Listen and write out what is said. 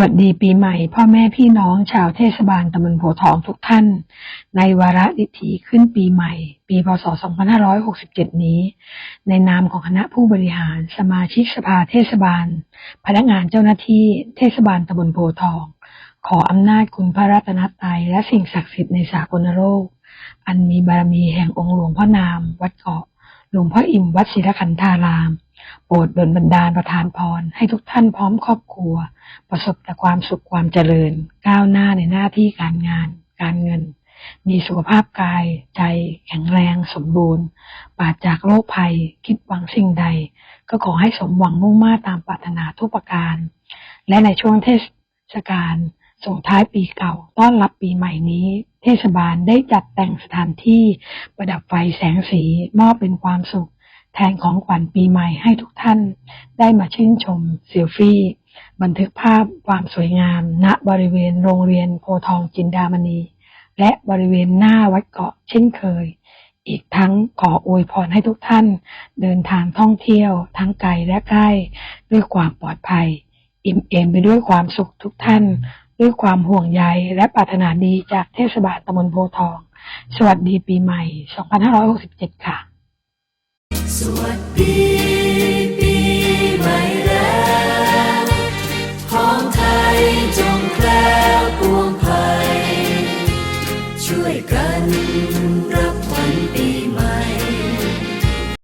สวัสดีปีใหม่ พ่อแม่พี่น้องชาวเทศบาลตำบลโพทองทุกท่าน ในวาระดิถีขึ้นปีใหม่ ปีพศ 2567 นี้ ในนามของคณะผู้บริหาร สมาชิกสภาเทศบาล พนักงานเจ้าหน้าที่เทศบาลตำบลโพทอง ขออำนาจคุณพระรัตนตรัยและสิ่งศักดิ์สิทธิ์ในสากลโลก อันมีบารมีแห่งองค์หลวงพ่อนาม วัดเกาะหลวงพ่ออิ่มวัดศิลขันธาราม โปรดดลบันดาลประทานพร ให้ทุกท่านพร้อมครอบครัว ประสบแต่ความสุขความเจริญ ก้าวหน้าในหน้าที่การงาน การเงิน มีสุขภาพกาย ใจ แข็งแรง สมบูรณ์ปราศจากโรคภัย คิดหวังสิ่งใด ก็ขอให้สมหวังมุ่งมา่ตามปรารถนาทุกประการ และในช่วงเทศกาลส่งท้ายปีเก่าต้อนรับปีใหม่นี้ เทศบาลได้จัดแต่งสถานที่ประดับไฟแสงสีมอบเป็นความสุข แทนของขวัญปีใหม่ให้ทุกท่านได้มาชื่นชมเซลฟี่ บันทึกภาพความสวยงาม ณบริเวณโรงเรียนโพทองจินดามณี และบริเวณหน้าวัดเกาะเช่นเคย อีกทั้งขออวยพรให้ทุกท่าน เดินทางท่องเที่ยวทั้งไกลและใกล้ ด้วยความปลอดภัย อิ่มเอมไปด้วยความสุขทุกท่าน ด้วยความห่วงใยและปรารถนาดีจากเทศบาลตำบลโพทอง สวัสดีปีใหม่ 2567 ค่ะ สวัสดี